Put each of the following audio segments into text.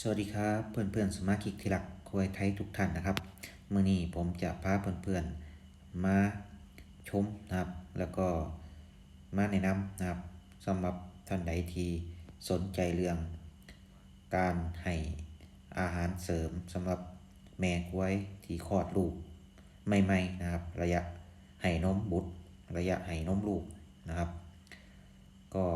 สวัสดีครับเพื่อนๆสมาชิกที่รักควยไทยทุกท่านนะครับเมื่อนี้ผมจะพาเพื่อนๆมาชมนะครับ แล้วก็มาแนะนำนะครับสำหรับท่านใดที่สนใจเรื่อง การให้อาหารเสริมสำหรับแม่กล้วยที่คลอดลูกใหม่ๆนะครับ ระยะให้นมบุตร ระยะให้นมลูกนะครับ ก็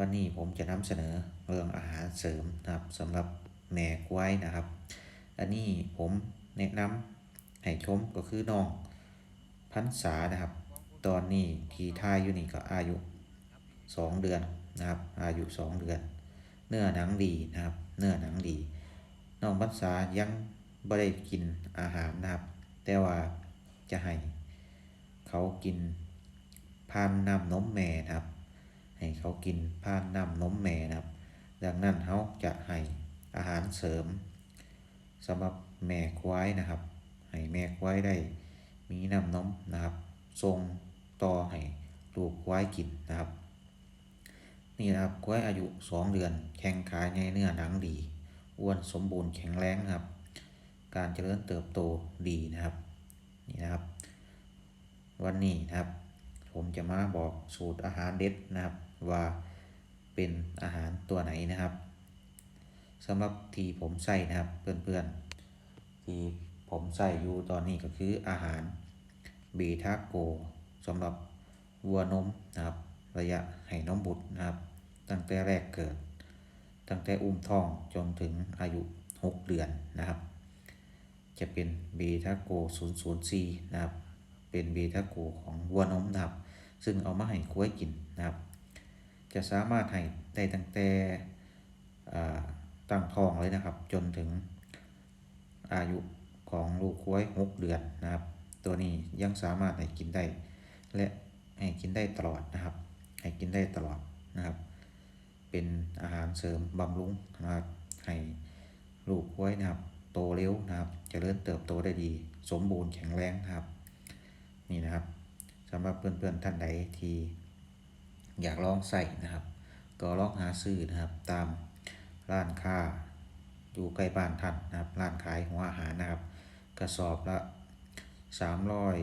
วันนี้ผมจะนำเสนอเรื่องอาหารเสริมนะครับสำหรับแม่กล้วยนะครับ อันนี้ผมแนะนำให้ชมก็คือน้องพันษานะครับ ตอนนี้ที่ท่ายอยู่นี่ก็อายุสองเดือนนะครับ อายุสองเดือน เนื้อหนังดีนะครับ เนื้อหนังดี น้องพันษายังไม่ได้กินอาหารนะครับ แต่ว่าจะให้เขากินผ่านน้ำนมแม่นะครับ ให้เขากินผ่านน้ำนมแม่นะครับ ดังนั้นเขาจะให้อาหารเสริมสำหรับแม่ควายนะครับ ให้แม่ควายได้มีน้ำนมนะครับส่งต่อให้ลูกควายกินนะครับนี่นะครับควายอายุสองเดือน แข้งขาใหญ่เนื้อหนังดีอ้วนสมบูรณ์แข็งแรงนะครับ การเจริญเติบโตดีนะครับนี่นะครับ วันนี้นะครับ ผมจะมาบอกสูตรอาหารเด็ดนะครับ ว่าเป็นอาหารตัวไหนนะครับสำหรับที่ผมใส่นะครับเพื่อนๆที่ผมใส่อยู่ตอนนี้ก็คืออาหารเบทาโกสำหรับวัวนมนะครับ ระยะให้นมบุตรนะครับ ตั้งแต่แรกเกิด ตั้งแต่อุ้มท้องจนถึงอายุ 6 เดือนนะครับ จะเป็นเบทาโก004 นะครับ เป็นเบทาโกของวัวนมนะครับ ซึ่งเอามาให้คุ้ยกินนะครับ จะสามารถให้ได้ตั้งแต่ตั้งท้องเลยนะครับ จนถึงอายุของลูกคุ้ยหกเดือนนะครับ ตัวนี้ยังสามารถให้กินได้ และให้กินได้ตลอดนะครับ ให้กินได้ตลอดนะครับ เป็นอาหารเสริมบำรุงนะครับให้ลูกคุ้ยนะครับโตเร็วนะครับจเจริญเติบโตได้ดี สมบูรณ์แข็งแรงนะครับ นี่นะครับ สำหรับเพื่อนๆท่านใดที่อยากลองใส่นะครับ ก็ลองหาซื้อนะครับ ตามร้านค้าอยู่ใกล้บ้านท่านนะครับร้านขายหัวอาหารนะครับ กระสอบละสามร้อย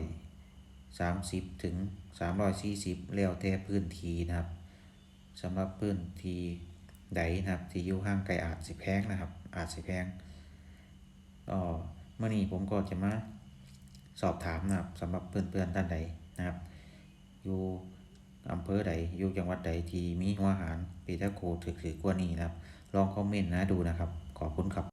สามสิบถึงสามร้อยสี่สิบแล้วแต่พื้นที่นะครับสำหรับพื้นที่ใดนะครับ ที่อยู่ห่างไกลอาจสิแพงนะครับ อาจสิแพงก็เมื่อนี้ผมก็จะมาสอบถามนะครับสำหรับเพื่อนๆท่านใด นะครับ อยู่อำเภอใดอยู่จังหวัดใดที่มีหัวอาหารปีตะโคถือๆกว่านี้นะครับ ลองคอมเมนต์นะดูนะครับ ขอบคุณครับ